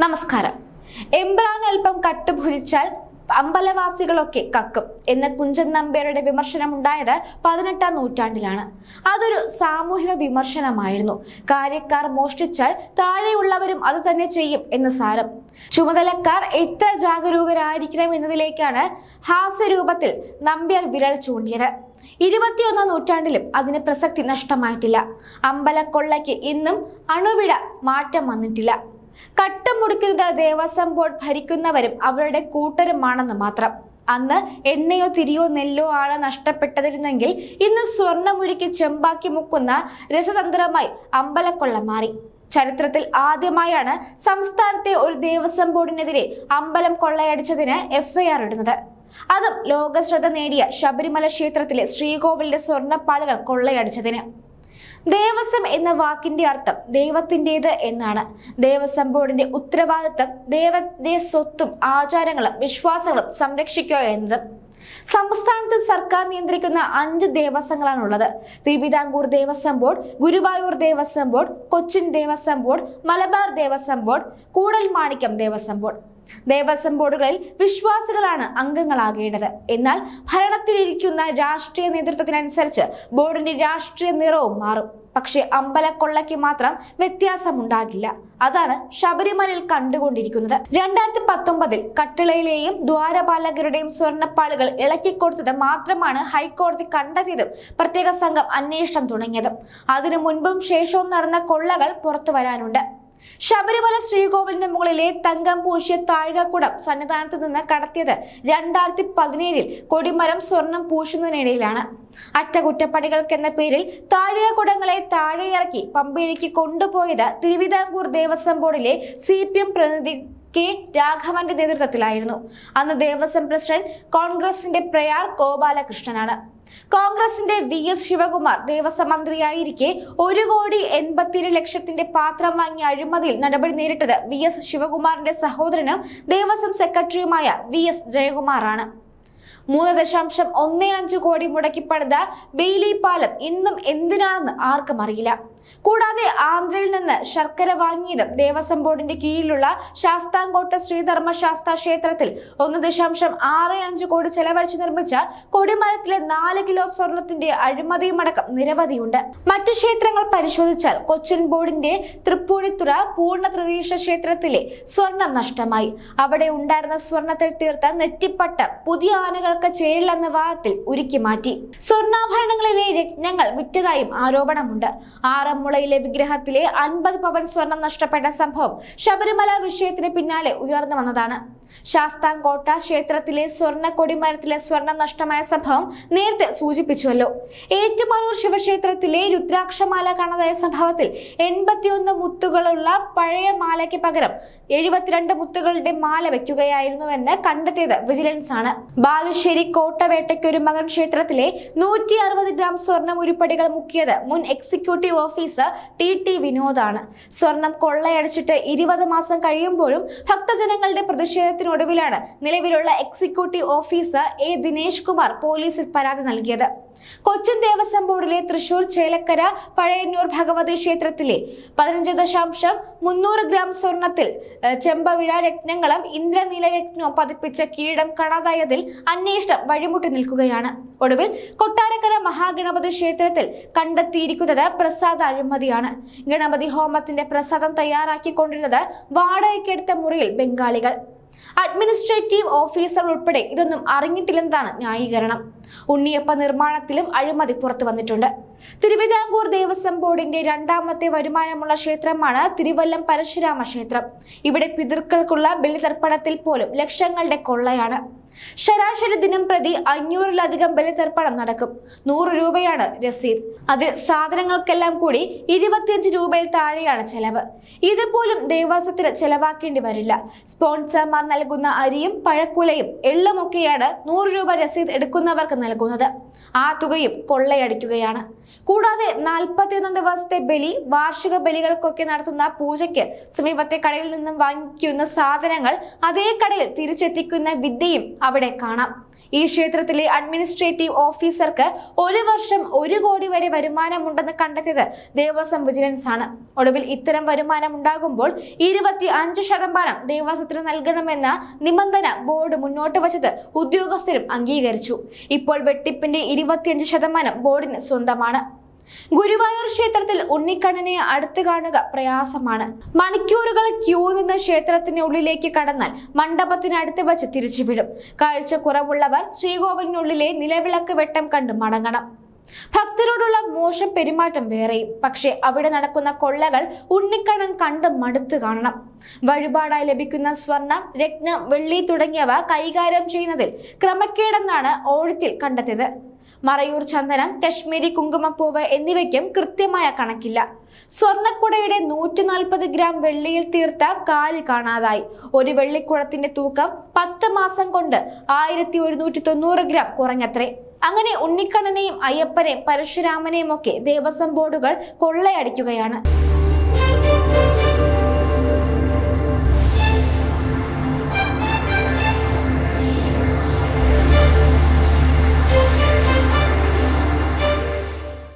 നമസ്കാരം. എംബ്രാൻ അല്പം കട്ടുഭുജിച്ചാൽ അമ്പലവാസികളൊക്കെ കക്കും എന്ന കുഞ്ചൻ നമ്പ്യാരുടെ വിമർശനം ഉണ്ടായത് പതിനെട്ടാം നൂറ്റാണ്ടിലാണ്. അതൊരു സാമൂഹിക വിമർശനമായിരുന്നു. കാര്യക്കാർ മോഷ്ടിച്ചാൽ താഴെയുള്ളവരും അത് തന്നെ ചെയ്യും എന്ന് സാരം. ചുമതലക്കാർ എത്ര ജാഗരൂകരായിരിക്കണം എന്നതിലേക്കാണ് ഹാസ്യരൂപത്തിൽ നമ്പ്യാർ വിരൽ ചൂണ്ടിയത്. ഇരുപത്തിയൊന്നാം നൂറ്റാണ്ടിലും അതിന് പ്രസക്തി നഷ്ടമായിട്ടില്ല. അമ്പലക്കൊള്ളയ്ക്ക് ഇന്നും അണുവിട മാറ്റം വന്നിട്ടില്ല. കട്ടം മുടിക്കുന്നത് ദേവസ്വം ബോർഡ് ഭരിക്കുന്നവരും അവരുടെ കൂട്ടരുമാണെന്ന് മാത്രം. അന്ന് എണ്ണയോ തിരിയോ നെല്ലോ ആണ് നഷ്ടപ്പെട്ടതിരുന്നെങ്കിൽ ഇന്ന് സ്വർണമുരുക്കി ചെമ്പാക്കി മുക്കുന്ന രസതന്ത്രമായി അമ്പലക്കൊള്ള മാറി. ചരിത്രത്തിൽ ആദ്യമായാണ് സംസ്ഥാനത്തെ ഒരു ദേവസ്വം ബോർഡിനെതിരെ അമ്പലം കൊള്ളയടിച്ചതിന് എഫ്ഐആർ ഇടുന്നത്. അതും ലോകശ്രദ്ധ നേടിയ ശബരിമല ക്ഷേത്രത്തിലെ ശ്രീകോവിലിന്റെ സ്വർണപ്പാളുകൾ കൊള്ളയടിച്ചതിന്. ദേവസ്വം എന്ന വാക്കിന്റെ അർത്ഥം ദൈവത്തിന്റെത് എന്നാണ്. ദേവസ്വം ബോർഡിന്റെ ഉത്തരവാദിത്തം ദൈവത്തിന്റെ സ്വത്തും ആചാരങ്ങളും വിശ്വാസങ്ങളും സംരക്ഷിക്കുക എന്നത്. സംസ്ഥാനത്ത് സർക്കാർ നിയന്ത്രിക്കുന്ന അഞ്ച് ദേവസ്വങ്ങളാണുള്ളത്. Thiruvithamkoor Devaswom board Guruvayur Devaswom board Cochin Devaswom board Malabar Devaswom board Koodal Koodalmanikyam Devaswom board. Devaswom ബോർഡുകളിൽ വിശ്വാസികളാണ് അംഗങ്ങളാകേണ്ടത്. എന്നാൽ ഭരണത്തിലിരിക്കുന്ന രാഷ്ട്രീയ നേതൃത്വത്തിനനുസരിച്ച് ബോർഡിന്റെ രാഷ്ട്രീയ നിറവും മാറും. പക്ഷേ അമ്പലക്കൊള്ളയ്ക്ക് മാത്രം വ്യത്യാസമുണ്ടാകില്ല. അതാണ് ശബരിമലയിൽ കണ്ടുകൊണ്ടിരിക്കുന്നത്. രണ്ടായിരത്തി പത്തൊമ്പതിൽ കട്ടിളയിലെയും ദ്വാരപാലകരുടെയും സ്വർണപ്പാളുകൾ ഇളക്കിക്കൊടുത്തത് മാത്രമാണ് ഹൈക്കോടതി കണ്ടെത്തിയതും പ്രത്യേക സംഘം അന്വേഷണം തുടങ്ങിയതും. അതിനു മുൻപും ശേഷവും നടന്ന കൊള്ളകൾ പുറത്തു വരാനുണ്ട്. ശബരിമല ശ്രീകോവിലിന് മുകളിലെ തങ്കം പൂശിയ താഴികക്കുടം സന്നിധാനത്ത് നിന്ന് കടത്തിയത് രണ്ടായിരത്തി പതിനേഴിൽ കൊടിമരം സ്വർണം പൂശുന്നതിനിടയിലാണ്. അറ്റകുറ്റപ്പണികൾക്കെന്ന പേരിൽ താഴികക്കുടങ്ങളെ താഴെയിറക്കി പമ്പയിലേക്ക് കൊണ്ടുപോയത് തിരുവിതാംകൂർ ദേവസ്വം ബോർഡിലെ സി പ്രതിനിധി കെ രാഘവന്റെ നേതൃത്വത്തിലായിരുന്നു. അന്ന് ദേവസ്വം പ്രസിഡന്റ് കോൺഗ്രസിന്റെ പ്രയാർ ഗോപാലകൃഷ്ണനാണ്. കോൺഗ്രസിന്റെ വി എസ് ശിവകുമാർ ദേവസ്വം മന്ത്രിയായിരിക്കെ ഒരു കോടി എൺപത്തിയേഴ് ലക്ഷത്തിന്റെ പാത്രം വാങ്ങിയ അഴിമതിയിൽ നടപടി നേരിട്ടത് വി എസ് ശിവകുമാറിന്റെ സഹോദരനും ദേവസ്വം സെക്രട്ടറിയുമായ വി എസ് ജയകുമാറാണ്. മൂന്ന് ദശാംശം ഒന്ന് അഞ്ച് കോടി മുടക്കി പണിത ബെയിലി പാലം ഇന്നും എന്തിനാണെന്ന് ആർക്കും അറിയില്ല. കൂടാതെ ആന്ധ്രയിൽ നിന്ന് ശർക്കര വാങ്ങിയതും ദേവസ്വം ബോർഡിന്റെ കീഴിലുള്ള ശാസ്താംകോട്ട ശ്രീധർമ്മ ശാസ്ത ക്ഷേത്രത്തിൽ ഒന്ന് ദശാംശം ആറ് അഞ്ച് കോടി ചെലവഴിച്ച് നിർമ്മിച്ച കൊടിമരത്തിലെ നാല് കിലോ സ്വർണത്തിന്റെ അഴിമതിയുമടക്കം നിരവധിയുണ്ട്. മറ്റു ക്ഷേത്രങ്ങൾ പരിശോധിച്ചാൽ കൊച്ചിൻ ബോർഡിന്റെ തൃപ്പൂണിത്തുറ പൂർണ ത്രിതീശ ക്ഷേത്രത്തിലെ സ്വർണം നഷ്ടമായി. അവിടെ ഉണ്ടായിരുന്ന സ്വർണത്തിൽ തീർത്ത നെറ്റിപ്പട്ട പുതിയ ആനകൾക്ക് ചേരില്ലെന്ന വാദത്തിൽ ഉരുക്കി മാറ്റി. സ്വർണാഭരണങ്ങളിലെ രത്നങ്ങൾ വിറ്റതായും ആരോപണമുണ്ട്. ആറന്മുളയിലെ വിഗ്രഹത്തിലെ അൻപത് പവൻ സ്വർണം നഷ്ടപ്പെട്ട സംഭവം ശബരിമല വിഷയത്തിന് പിന്നാലെ ഉയർന്നു വന്നതാണ്. ശാസ്താംകോട്ട ക്ഷേത്രത്തിലെ സ്വർണ കൊടിമരത്തിലെ സ്വർണം നഷ്ടമായ സംഭവം നേരത്തെ സൂചിപ്പിച്ചുവല്ലോ. ഏറ്റുമാനൂർ ശിവക്ഷേത്രത്തിലെ രുദ്രാക്ഷമാല കാണാതായ സംഭവത്തിൽ എൺപത്തിയൊന്ന് മുത്തുകളുള്ള പഴയ മാലയ്ക്ക് പകരം എഴുപത്തിരണ്ട് മുത്തുകളുടെ മാല വെക്കുകയായിരുന്നുവെന്ന് കണ്ടെത്തിയത് വിജിലൻസ് ആണ് ബാലുശ്ശേരി കോട്ടവേട്ടയ്ക്കൊരു മകൻ ക്ഷേത്രത്തിലെ നൂറ്റി അറുപത് ഗ്രാം സ്വർണം ഉരുപ്പടികൾ മുക്കിയത് മുൻ എക്സിക്യൂട്ടീവ് ഓഫീസർ ടി ടി വിനോദാണ്. സ്വർണം കൊള്ളയടിച്ചിട്ട് ഇരുപത് മാസം കഴിയുമ്പോഴും ഭക്തജനങ്ങളുടെ പ്രതിഷേധത്തിനൊടുവിലാണ് നിലവിലുള്ള executive officer A Dinesh Kumar പോലീസിൽ പരാതി നൽകിയത്. കൊച്ചിൻ ദേവസ്വം ബോർഡിലെ തൃശൂർ ചേലക്കര പഴയന്നൂർ ഭഗവതി ക്ഷേത്രത്തിലെ പതിനഞ്ച് ദശാംശം മുന്നൂറ് ഗ്രാം സ്വർണത്തിൽ ചെമ്പവിഴ രത്നങ്ങളും ഇന്ദ്രനീല പതിപ്പിച്ച കിരീടം കാണാതായതിൽ അന്വേഷണം വഴിമുട്ടി നിൽക്കുകയാണ്. ഒടുവിൽ കൊട്ടാരക്കര മഹാഗണപതി ക്ഷേത്രത്തിൽ കണ്ടെത്തിയിരിക്കുന്നത് പ്രസാദ അഴിമതിയാണ്. ഗണപതി ഹോമത്തിന്റെ പ്രസാദം തയ്യാറാക്കിക്കൊണ്ടിരുന്നത് വാടകയ്ക്കെടുത്ത മുറിയിൽ ബംഗാളികൾ. അഡ്മിനിസ്ട്രേറ്റീവ് ഓഫീസർ ഉൾപ്പെടെ ഇതൊന്നും അറിഞ്ഞിട്ടില്ലെന്നതാണ് ന്യായീകരണം. ഉണ്ണിയപ്പ നിർമ്മാണത്തിലും അഴിമതി പുറത്തു വന്നിട്ടുണ്ട്. തിരുവിതാംകൂർ ദേവസ്വം ബോർഡിന്റെ രണ്ടാമത്തെ വരുമാനമുള്ള ക്ഷേത്രമാണ് തിരുവല്ലം പരശുരാമ ക്ഷേത്രം. ഇവിടെ പിതൃക്കൾക്കുള്ള ബലിതർപ്പണത്തിൽ പോലും ലക്ഷങ്ങളുടെ കൊള്ളയാണ്. ശരാശരി ദിനം പ്രതി അഞ്ഞൂറിലധികം ബലിതർപ്പണം നടക്കും. നൂറ് രൂപയാണ് രസീത്. അതിൽ സാധനങ്ങൾക്കെല്ലാം കൂടി ഇരുപത്തിയഞ്ച് രൂപയിൽ താഴെയാണ് ചെലവ്. ഇതുപോലും ദേവാസ്വത്തിന് ചെലവാക്കേണ്ടി വരില്ല. സ്പോൺസർമാർ നൽകുന്ന അരിയും പഴക്കുലയും എള്ളുമൊക്കെയാണ് നൂറ് രൂപ രസീത് എടുക്കുന്നവർക്ക് നൽകുന്നത്. ആ തുകയും കൊള്ളയടിക്കുകയാണ്. കൂടാതെ നാൽപ്പത്തിയൊന്ന് ദിവസത്തെ ബലി വാർഷിക ബലികൾക്കൊക്കെ നടത്തുന്ന പൂജയ്ക്ക് സമീപത്തെ കടയിൽ നിന്നും വാങ്ങിക്കുന്ന സാധനങ്ങൾ അതേ കടയിൽ തിരിച്ചെത്തിക്കുന്ന വിദ്യയും അവിടെ കാണാം. ഈ ക്ഷേത്രത്തിലെ അഡ്മിനിസ്ട്രേറ്റീവ് ഓഫീസർക്ക് ഒരു വർഷം ഒരു കോടി വരെ വരുമാനമുണ്ടെന്ന് കണ്ടെത്തിയത് ദേവസ്വം വിജിലൻസ് ആണ്. ഒടുവിൽ ഇത്തരം വരുമാനം ഉണ്ടാകുമ്പോൾ ഇരുപത്തി അഞ്ച് ശതമാനം ദേവസ്വത്തിന് നൽകണമെന്ന നിബന്ധന ബോർഡ് മുന്നോട്ട് വച്ചത് ഉദ്യോഗസ്ഥരും അംഗീകരിച്ചു. ഇപ്പോൾ വെട്ടിപ്പിന്റെ ഇരുപത്തിയഞ്ച് ശതമാനം ബോർഡിന് സ്വന്തമാണ്. ഗുരുവായൂർ ക്ഷേത്രത്തിൽ ഉണ്ണിക്കണ്ണനെ അടുത്ത് കാണുക പ്രയാസമാണ്. മണിക്കൂറുകൾ ക്യൂ നിന്ന് ക്ഷേത്രത്തിന് ഉള്ളിലേക്ക് കടന്നാൽ മണ്ഡപത്തിനടുത്ത് വച്ച് തിരിച്ചു വിടും. കാഴ്ച കുറവുള്ളവർ ശ്രീകോവിലിനുള്ളിലെ നിലവിളക്ക് വെട്ടം കണ്ട് മടങ്ങണം. ഭക്തരോടുള്ള മോശം പെരുമാറ്റം വേറെയും. പക്ഷേ അവിടെ നടക്കുന്ന കൊള്ളകൾ ഉണ്ണിക്കണ്ണൻ കണ്ട് മടുത്തു കാണണം. വഴിപാടായി ലഭിക്കുന്ന സ്വർണം രത്നം വെള്ളി തുടങ്ങിയവ കൈകാര്യം ചെയ്യുന്നതിൽ ക്രമക്കേടെന്നാണ് ഓഡിറ്റിൽ കണ്ടെത്തിയത്. മറയൂർ ചന്ദനം കശ്മീരി കുങ്കുമപ്പൂവ് എന്നിവയ്ക്കും കൃത്യമായ കണക്കില്ല. സ്വർണക്കുടയുടെ നൂറ്റി നാൽപ്പത് ഗ്രാം വെള്ളിയിൽ തീർത്ത കാൽ കാണാതായി. ഒരു വെള്ളിക്കുടത്തിന്റെ തൂക്കം പത്ത് മാസം കൊണ്ട് ആയിരത്തി ഒരുന്നൂറ്റി തൊണ്ണൂറ് ഗ്രാം കുറഞ്ഞത്രേ. അങ്ങനെ ഉണ്ണിക്കണ്ണനെയും അയ്യപ്പനെയും പരശുരാമനെയും ഒക്കെ ദേവസ്വം ബോർഡുകൾ കൊള്ളയടിക്കുകയാണ്.